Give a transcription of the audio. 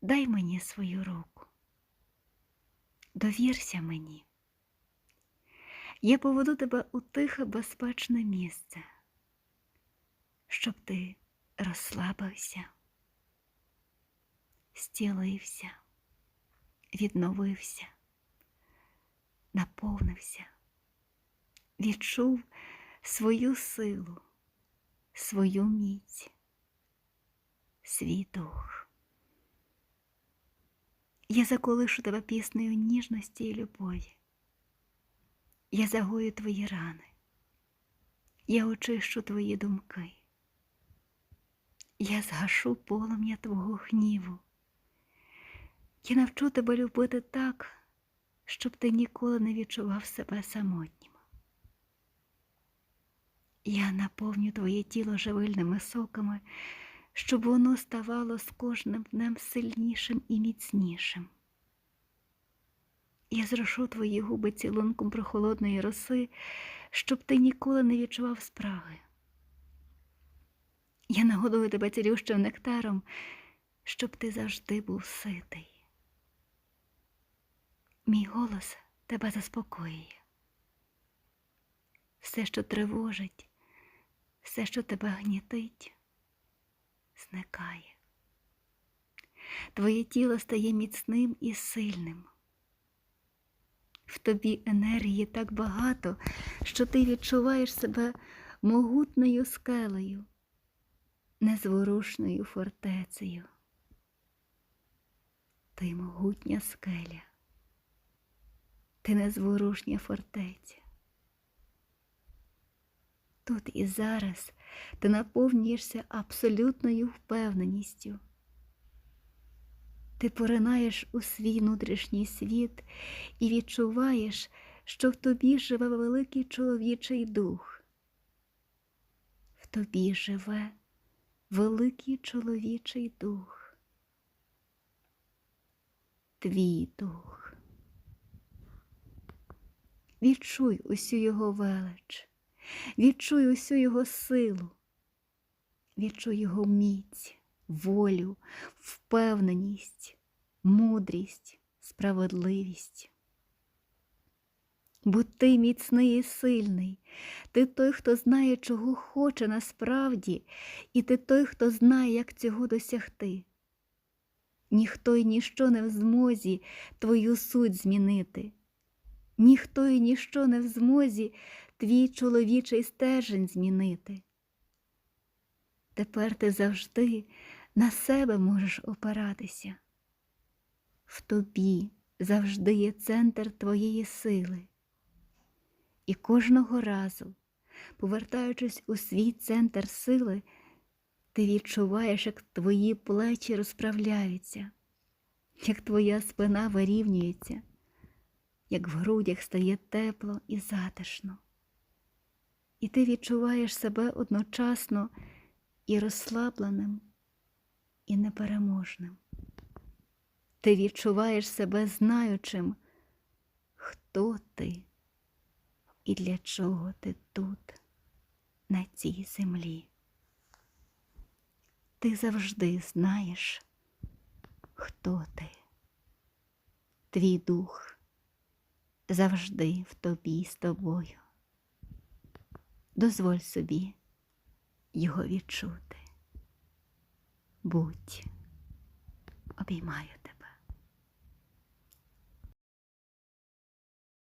дай мені свою руку. Довірся мені. Я поведу тебе у тихе безпечне місце, щоб ти розслабився, стілився, відновився, наповнився, відчув свою силу, свою міць, свій дух. Я заколишу тебе піснею ніжності і любові. Я загою твої рани, я очищу твої думки. Я згашу полум'я твого гніву. Я навчу тебе любити так, щоб ти ніколи не відчував себе самотнім. Я наповню твоє тіло живильними соками, щоб воно ставало з кожним днем сильнішим і міцнішим. Я зрошу твої губи цілунком прохолодної роси, щоб ти ніколи не відчував спраги. Я нагодую тебе цілющим нектаром, щоб ти завжди був ситий. Мій голос тебе заспокоює. Все, що тривожить, все, що тебе гнітить, зникає. Твоє тіло стає міцним і сильним. В тобі енергії так багато, що ти відчуваєш себе могутною скелею, незворушною фортецею. Ти могутня скеля, ти незворушня фортеця. Тут і зараз ти наповнюєшся абсолютною впевненістю. Ти поринаєш у свій внутрішній світ і відчуваєш, що в тобі живе великий чоловічий дух. В тобі живе великий чоловічий дух. Твій дух. Відчуй усю його велич, відчуй усю його силу, відчуй його міць волю, впевненість, мудрість, справедливість. Бо ти міцний і сильний, ти той, хто знає, чого хоче насправді, і ти той, хто знає, як цього досягти. Ніхто і ніщо не в змозі твою суть змінити, ніхто і ніщо не в змозі твій чоловічий стержень змінити. Тепер ти завжди на себе можеш опиратися. В тобі завжди є центр твоєї сили. І кожного разу, повертаючись у свій центр сили, ти відчуваєш, як твої плечі розправляються, як твоя спина вирівнюється, як в грудях стає тепло і затишно. І ти відчуваєш себе одночасно і розслабленим, і непереможним. Ти відчуваєш себе знаючим, хто ти і для чого ти тут, на цій землі. Ти завжди знаєш, хто ти. Твій дух завжди в тобі з тобою. Дозволь собі його відчути. Будь, обіймаю